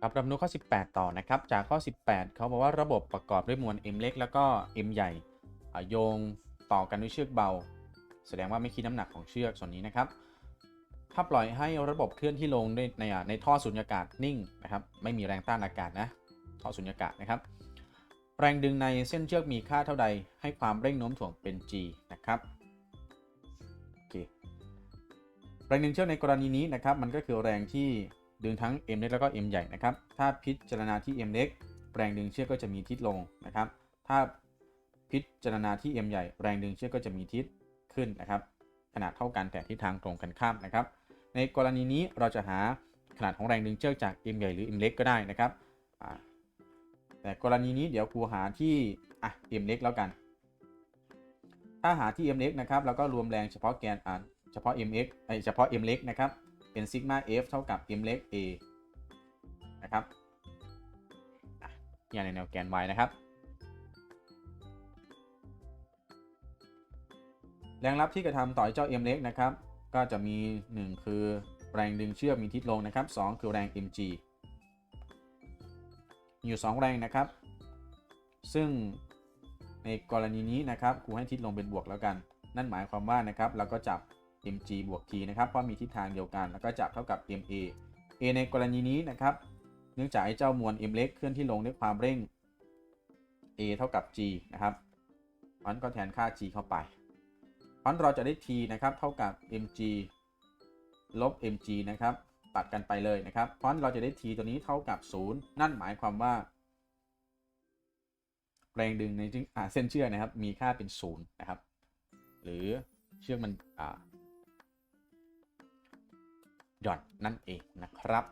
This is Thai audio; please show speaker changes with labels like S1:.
S1: ครับรำนูข้อ 18 ต่อนะครับ จากข้อ 18 เขาบอกว่าระบบประกอบด้วยมวล m เล็กแล้วก็ m ใหญ่โยงต่อกันด้วยเชือกเบา แสดงว่าไม่คิดน้ำหนักของเชือกส่วนนี้นะครับ ถ้าปล่อยให้ระบบเคลื่อนที่ลงด้วยในในท่อสุญญากาศนิ่งนะครับ ไม่มีแรงต้านอากาศนะ ท่อสุญญากาศนะครับ แรงดึงในเส้นเชือกมีค่าเท่าใด ให้ความเร่งโน้มถ่วงเป็น g นะครับโอเคแรงดึงเชือกในกรณีนี้นะครับ มันก็คือแรงที่ ดึงทั้ง m เล็กแล้วก็ m ใหญ่นะครับ ถ้าพิจารณาที่ m เล็ก แรงดึงเชือกก็จะมีทิศลงนะครับ ถ้าพิจารณาที่ m ใหญ่ แรงดึงเชือกก็จะมีทิศขึ้นนะครับ ขนาดเท่ากันแต่ทิศทางตรงกันข้ามนะครับ ในกรณีนี้เราจะหาขนาดของแรงดึงเชือกจาก m ใหญ่หรือ m เล็กก็ได้นะครับแต่กรณีนี้เดี๋ยวครูหาที่อะ m เล็กแล้วกัน ถ้าหาที่ m เล็กนะครับ เราก็รวมแรงเฉพาะแกนอ่าเฉพาะ mx ไอยเฉพาะ m เล็กนะครับ เป็นซิกมา f เท่ากับ m เล็ก a นะครับอย่างในแนวแกน y นะครับ แรงรับที่กระทำต่อเจ้า m เล็กนะครับ ก็จะมี 1 คือแรงดึงเชือกมีทิศลงนะครับ 2 คือแรง mg มีอยู่ 2 แรงนะครับ ซึ่งในกรณีนี้นะครับครูให้ทิศลงเป็นบวกแล้วกัน นั่นหมายความว่านะครับเราก็จับ mg บวก t นะครับเพราะมีทิศทางเดียวกัน แล้วก็จับเท่ากับ ma a ในกรณีนี้นะครับ เนื่องจากไอ้เจ้ามวล m เล็กเคลื่อนที่ลงด้วยความเร่ง a เท่ากับ g นะครับเพราะฉะนั้นก็แทนค่า g เข้าไปเพราะฉะนั้นเราจะได้ t นะครับเท่ากับ mg ลบ mg นะครับตัดกันไปเลยนะครับเพราะฉะนั้นเราจะได้ t ตัวนี้เท่ากับ 0 นั่นหมายความว่า แรงดึงในเส้นเชือกนะครับ มีค่าเป็น 0 นะครับ หรือเชือกมันอ่า หย่อนนั่นเองนะครับ